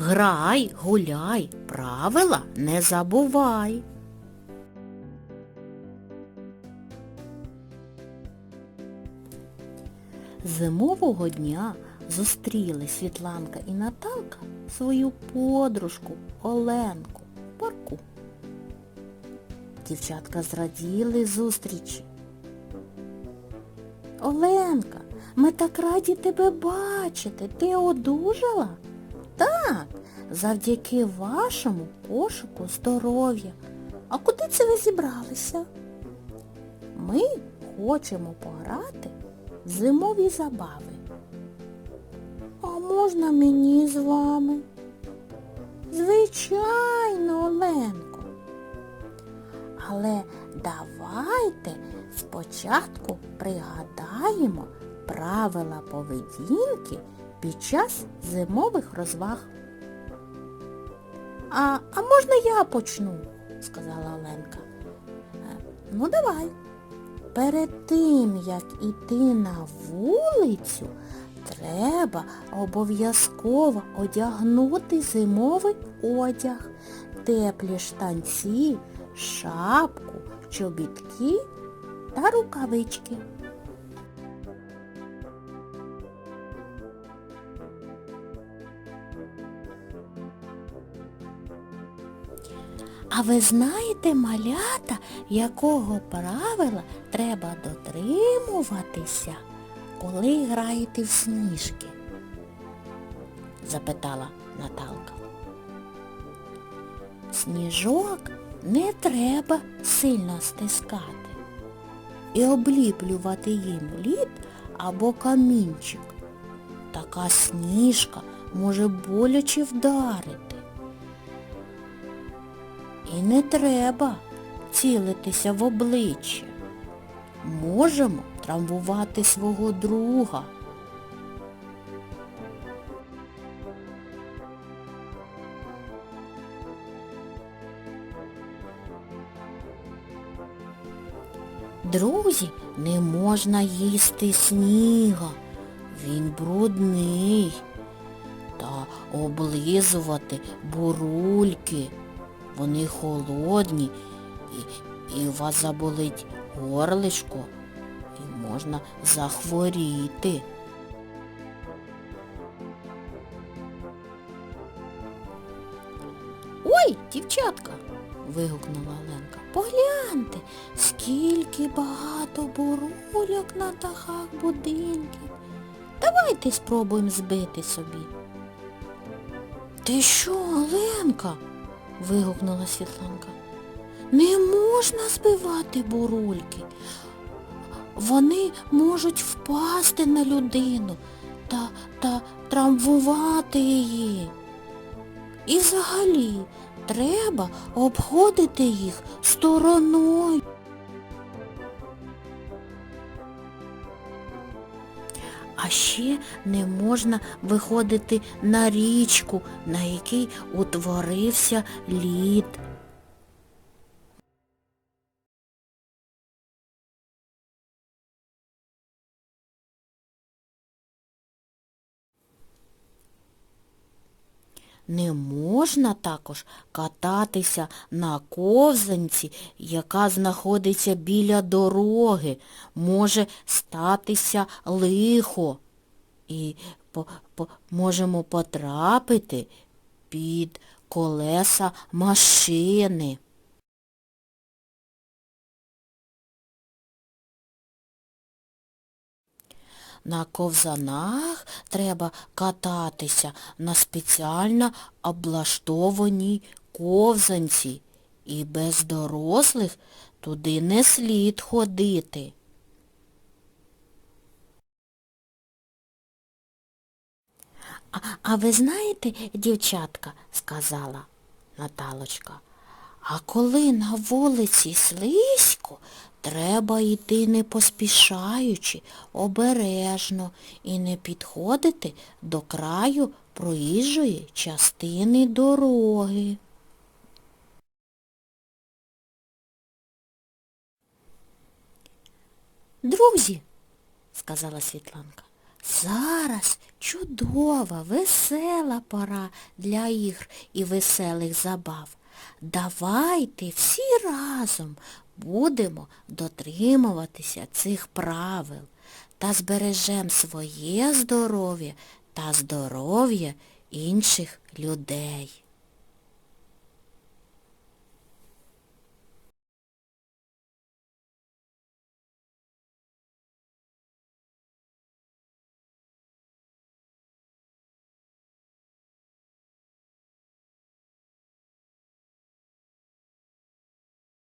Грай, гуляй, правила не забувай. Зимового дня зустріли Світланка і Наталка свою подружку Оленку парку. Дівчатка зраділи зустрічі. Оленка, ми так раді тебе бачити. Ти одужала? Так, завдяки вашому пошуку здоров'я. А куди це ви зібралися? Ми хочемо пограти в зимові забави. А можна мені з вами? Звичайно, Оленко. Але давайте спочатку пригадаємо правила поведінки під час зимових розваг. А, а можна я почну? сказала Оленка. «Е, Ну давай. Перед тим, як іти на вулицю, треба обов'язково одягнути зимовий одяг, теплі штанці, шапку, чобітки та рукавички. А ви знаєте, малята, якого правила треба дотримуватися, коли граєте в сніжки? запитала Наталка. Сніжок не треба сильно стискати і обліплювати їм лід або камінчик. Така сніжка може боляче вдарити. І не треба цілитися в обличчя. Можемо травмувати свого друга. Друзі, не можна їсти сніга. Він брудний. Та облизувати бурульки. Вони холодні і, і у вас заболить горлишко і можна захворіти. Ой, дівчатка, вигукнула Оленка, погляньте, скільки багато бурульок на дахах будинків. Давайте спробуємо збити собі. Ти що, Оленка? Вигукнула Світланка. Не можна збивати бурульки. Вони можуть впасти на людину та, та трамвувати її. І взагалі треба обходити їх стороною. А ще не можна виходити на річку, на якій утворився лід. Не можна також кататися на ковзанці, яка знаходиться біля дороги. Може статися лихо. І по, по, можемо потрапити під колеса машини. На ковзанах треба кататися на спеціально облаштованій ковзанці. І без дорослих туди не слід ходити. А, а ви знаєте, дівчатка, сказала Наталочка, а коли на вулиці слизько, треба йти не поспішаючи, обережно і не підходити до краю проїжджої частини дороги. Друзі, сказала Світланка, Зараз чудова, весела пора для ігр і веселих забав. Давайте всі разом будемо дотримуватися цих правил та збережемо своє здоров'я та здоров'я інших людей.